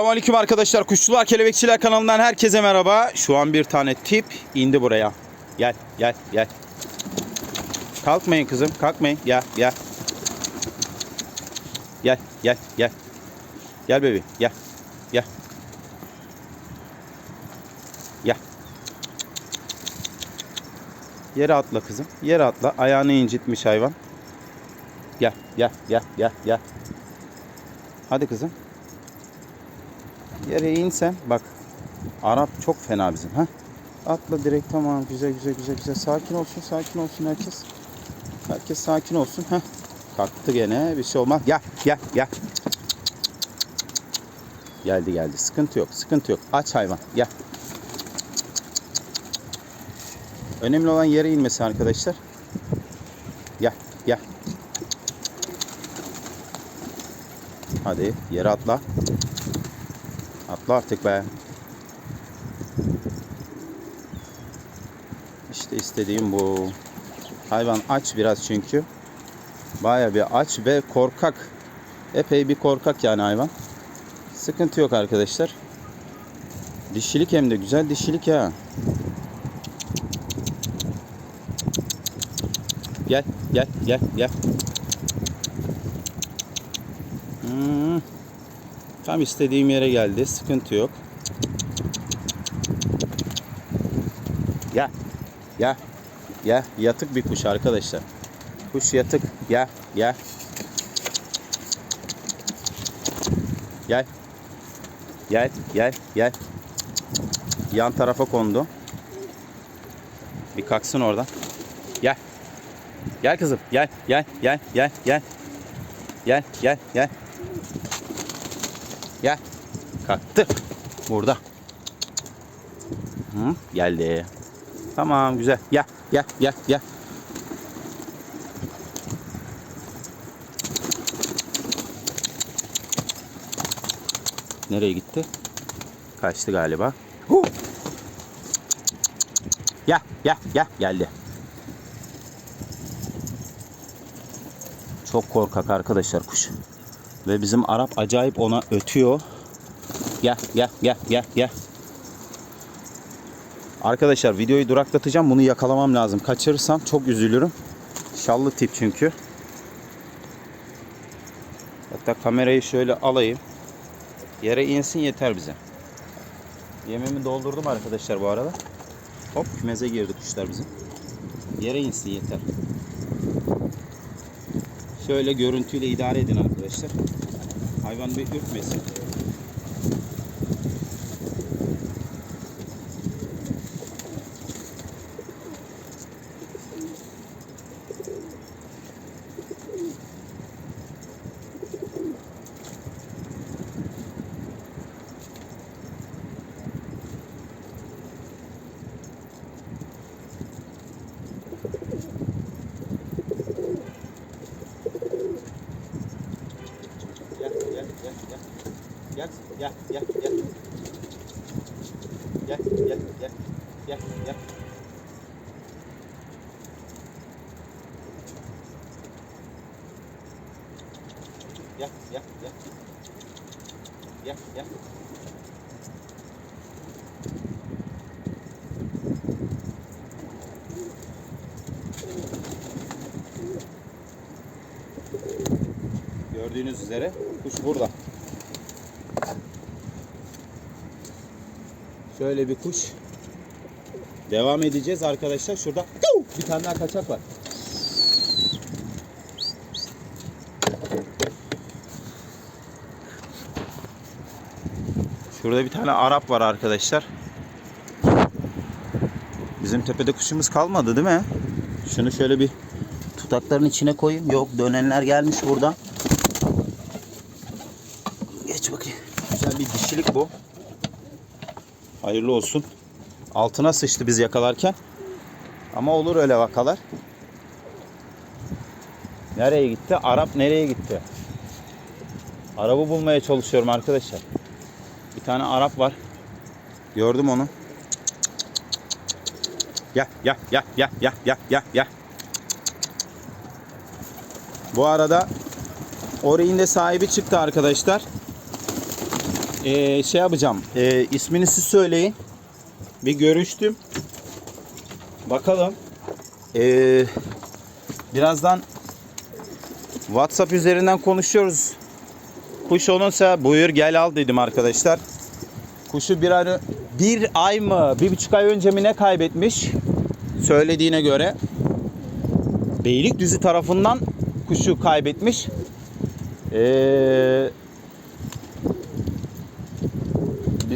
Selamünaleyküm arkadaşlar. Kuşçular Kelebekçiler kanalından herkese merhaba. Şu an bir tane tip indi buraya. Gel, gel, gel. Kalkmayın kızım, kalkmayın. Gel, gel. Gel, gel, gel. Gel bebeğim, gel. Gel. Gel. Yere atla kızım. Yere atla. Ayağını incitmiş hayvan. Gel, gel, gel, gel, gel. Hadi kızım. Yere in sen. Bak. Arap çok fena bizim. ha. Atla direkt tamam. Güzel güzel güzel güzel. Sakin olsun sakin olsun herkes. Herkes sakin olsun. ha. Kalktı gene. Bir şey olmaz. Gel gel gel. Geldi geldi. Sıkıntı yok. Sıkıntı yok. Aç hayvan. Gel. Önemli olan yere inmesi arkadaşlar. Gel gel. Hadi yere atla. Atla artık be. İşte istediğim bu. Hayvan aç biraz çünkü. Baya bir aç ve korkak. Epey bir korkak yani hayvan. Sıkıntı yok arkadaşlar. Dişilik hem de güzel dişilik ha. Gel gel gel gel. Hmm. Tam istediğim yere geldi. Sıkıntı yok. Gel. Gel. Gel. Yatık bir kuş arkadaşlar. Kuş yatık. Gel. Gel. Gel. Gel. Gel. Gel. Yan tarafa kondu. Bir kalksın oradan. Gel. Gel kızım. Gel. Gel. Gel. Gel. Gel. Gel. Gel. Gel. Gel. Kalktı. Burada. Hı, geldi. Tamam güzel. Gel. Gel. Gel. Gel. Nereye gitti? Kaçtı galiba. Hu! Gel. Gel. Gel. Geldi. Çok korkak arkadaşlar kuş. Ve bizim Arap acayip ona ötüyor. Gel gel gel gel gel. Arkadaşlar videoyu duraklatacağım. Bunu yakalamam lazım. Kaçırırsam çok üzülürüm. Şallı tip çünkü. Hatta kamerayı şöyle alayım. Yere insin yeter bize. Yemimi doldurdum arkadaşlar bu arada. Hop kümeze girdi kuşlar bizim. Yere insin yeter. Şöyle görüntüyle idare edin arkadaşlar. Hayvan bir ürkmesin. Gel gel gel gel. Gel gel gel gel. Gel gel gel. Gel gel. Gel gel gel. Gel. Gördüğünüz üzere kuş burada. Şöyle bir kuş. Devam edeceğiz arkadaşlar. Şurada bir tane daha kaçak var. Şurada bir tane Arap var arkadaşlar. Bizim tepede kuşumuz kalmadı değil mi? Şunu şöyle bir tutakların içine koyayım. Yok dönenler gelmiş buradan. Geç bakayım. Güzel bir dişilik bu. Hayırlı olsun. Altına sıçtı biz yakalarken. Ama olur öyle vakalar. Nereye gitti? Arap nereye gitti? Arabı bulmaya çalışıyorum arkadaşlar. Bir tane Arap var. Gördüm onu. Gel gel gel gel gel gel gel gel. Bu arada Ori'nin de sahibi çıktı arkadaşlar. Ee, şey yapacağım. Ee, ismini siz söyleyin. Bir görüştüm. Bakalım. Ee, birazdan WhatsApp üzerinden konuşuyoruz. Kuş olursa buyur gel al dedim arkadaşlar. Kuşu bir ay, bir ay mı, bir buçuk ay önce mi ne kaybetmiş? Söylediğine göre. Beylikdüzü tarafından kuşu kaybetmiş. Ee,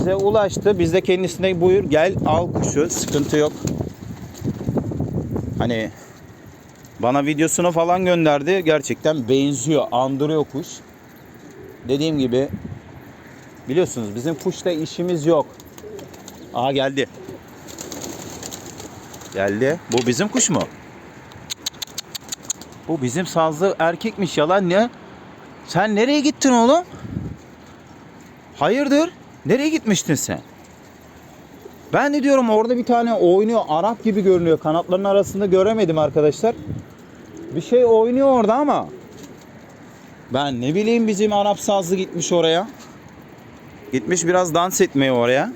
bize ulaştı. Biz de kendisine buyur gel al kuşu. Sıkıntı yok. Hani bana videosunu falan gönderdi. Gerçekten benziyor. Andırıyor kuş. Dediğim gibi biliyorsunuz bizim kuşla işimiz yok. Aha geldi. Geldi. Bu bizim kuş mu? Bu bizim sazlı erkekmiş yalan ne? Sen nereye gittin oğlum? Hayırdır? Nereye gitmiştin sen? Ben de diyorum orada bir tane oynuyor. Arap gibi görünüyor. Kanatların arasında göremedim arkadaşlar. Bir şey oynuyor orada ama ben ne bileyim bizim Arap sazlı gitmiş oraya. Gitmiş biraz dans etmeye oraya.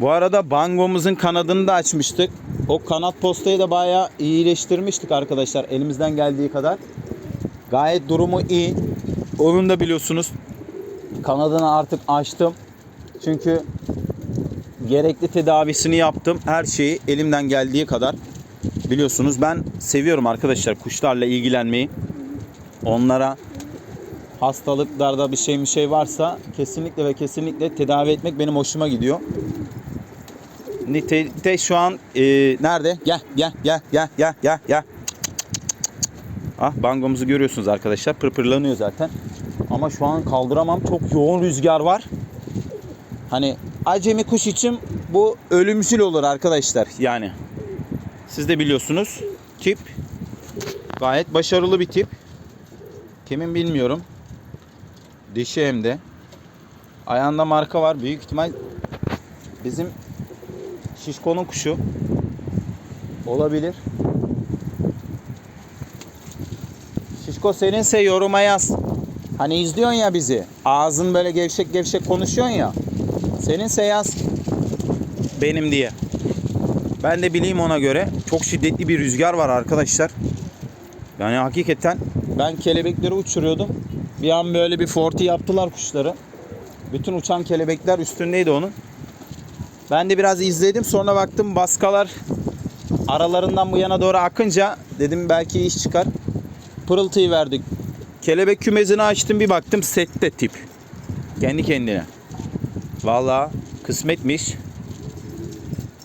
Bu arada bangomuzun kanadını da açmıştık. O kanat postayı da bayağı iyileştirmiştik arkadaşlar elimizden geldiği kadar. Gayet durumu iyi. Onun da biliyorsunuz kanadını artık açtım. Çünkü gerekli tedavisini yaptım. Her şeyi elimden geldiği kadar biliyorsunuz ben seviyorum arkadaşlar kuşlarla ilgilenmeyi. Onlara hastalıklarda bir şey bir şey varsa kesinlikle ve kesinlikle tedavi etmek benim hoşuma gidiyor. Nitelikte şu an e, nerede? Gel gel gel gel gel gel gel. Ah bangomuzu görüyorsunuz arkadaşlar. Pırpırlanıyor zaten. Ama şu an kaldıramam. Çok yoğun rüzgar var. Hani acemi kuş için bu ölümcül olur arkadaşlar. Yani siz de biliyorsunuz. Tip gayet başarılı bir tip. Kimin bilmiyorum. Dişi hem de. Ayağında marka var. Büyük ihtimal bizim Şişko'nun kuşu olabilir. Şişko seninse yoruma yaz. Hani izliyorsun ya bizi. Ağzın böyle gevşek gevşek konuşuyorsun ya. Seninse yaz. Benim diye. Ben de bileyim ona göre. Çok şiddetli bir rüzgar var arkadaşlar. Yani hakikaten ben kelebekleri uçuruyordum. Bir an böyle bir forti yaptılar kuşları. Bütün uçan kelebekler üstündeydi onun. Ben de biraz izledim. Sonra baktım baskalar aralarından bu yana doğru akınca dedim belki iş çıkar. Pırıltıyı verdik. Kelebek kümesini açtım bir baktım sette tip. Kendi kendine. Vallahi kısmetmiş.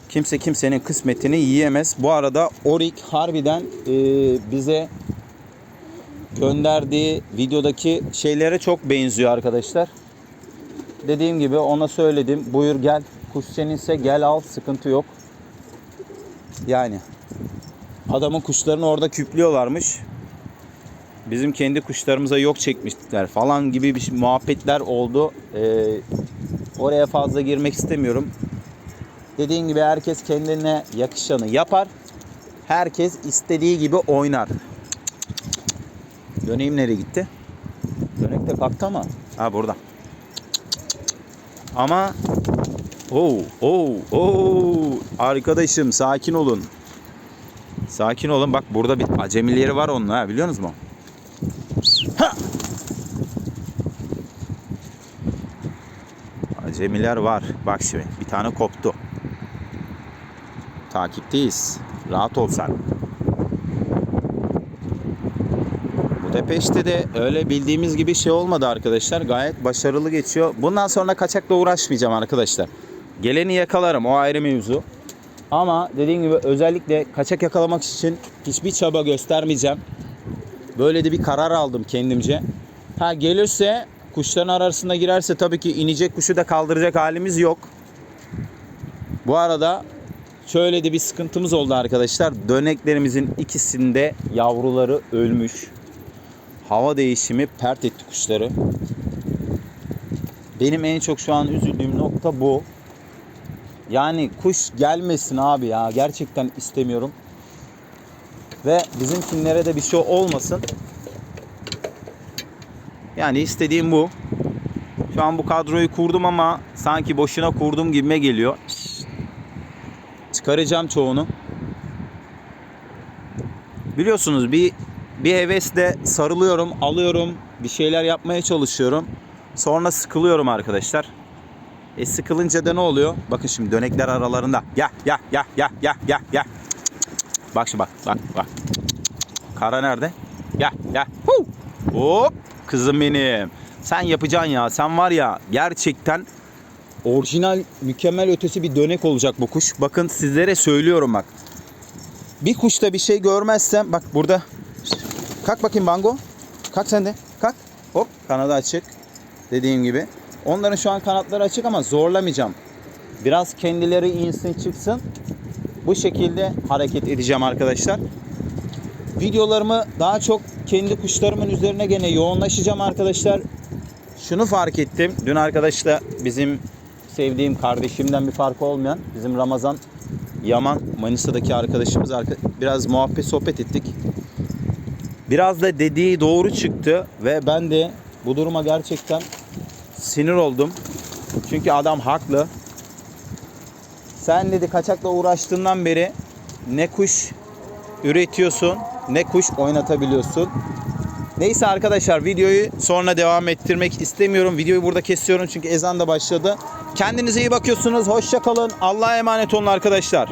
Kimse kimsenin kısmetini yiyemez. Bu arada Orik harbiden e, bize gönderdiği videodaki şeylere çok benziyor arkadaşlar. Dediğim gibi ona söyledim. Buyur gel. Kuş seninse gel al. Sıkıntı yok. Yani adamın kuşlarını orada küplüyorlarmış. Bizim kendi kuşlarımıza yok çekmişler falan gibi bir şey- muhabbetler oldu. Ee, oraya fazla girmek istemiyorum. Dediğim gibi herkes kendine yakışanı yapar. Herkes istediği gibi oynar. Döneyim nereye gitti? Dönek de kalktı ama. Ha burada. Ama Oo, oo, oo. Arkadaşım sakin olun. Sakin olun. Bak burada bir acemileri var onun ha biliyor musunuz mu? Acemiler var. Bak şimdi bir tane koptu. Takipteyiz. Rahat ol sen. Tepeşte de öyle bildiğimiz gibi şey olmadı arkadaşlar. Gayet başarılı geçiyor. Bundan sonra kaçakla uğraşmayacağım arkadaşlar. Geleni yakalarım o ayrı mevzu. Ama dediğim gibi özellikle kaçak yakalamak için hiçbir çaba göstermeyeceğim. Böyle de bir karar aldım kendimce. Ha gelirse kuşların arasında girerse tabii ki inecek kuşu da kaldıracak halimiz yok. Bu arada şöyle de bir sıkıntımız oldu arkadaşlar. Döneklerimizin ikisinde yavruları ölmüş. Hava değişimi pert etti kuşları. Benim en çok şu an üzüldüğüm nokta bu. Yani kuş gelmesin abi ya. Gerçekten istemiyorum. Ve bizimkinlere de bir şey olmasın. Yani istediğim bu. Şu an bu kadroyu kurdum ama sanki boşuna kurdum gibime geliyor. Çıkaracağım çoğunu. Biliyorsunuz bir bir hevesle sarılıyorum, alıyorum, bir şeyler yapmaya çalışıyorum. Sonra sıkılıyorum arkadaşlar. E sıkılınca da ne oluyor? Bakın şimdi dönekler aralarında. Ya ya ya ya ya ya ya. Bak şimdi bak bak bak. Kara nerede? Ya ya. Hop. Kızım benim. Sen yapacaksın ya. Sen var ya gerçekten orijinal mükemmel ötesi bir dönek olacak bu kuş. Bakın sizlere söylüyorum bak. Bir kuşta bir şey görmezsem bak burada. Kalk bakayım Bango. Kalk sen de. Kalk. Hop kanadı açık. Dediğim gibi. Onların şu an kanatları açık ama zorlamayacağım. Biraz kendileri insin çıksın. Bu şekilde hareket edeceğim arkadaşlar. Videolarımı daha çok kendi kuşlarımın üzerine gene yoğunlaşacağım arkadaşlar. Şunu fark ettim. Dün arkadaşla bizim sevdiğim kardeşimden bir farkı olmayan bizim Ramazan Yaman Manisa'daki arkadaşımız arka- biraz muhabbet sohbet ettik. Biraz da dediği doğru çıktı ve ben de bu duruma gerçekten sinir oldum. Çünkü adam haklı. Sen dedi kaçakla uğraştığından beri ne kuş üretiyorsun ne kuş oynatabiliyorsun. Neyse arkadaşlar videoyu sonra devam ettirmek istemiyorum. Videoyu burada kesiyorum çünkü ezan da başladı. Kendinize iyi bakıyorsunuz. Hoşça kalın. Allah'a emanet olun arkadaşlar.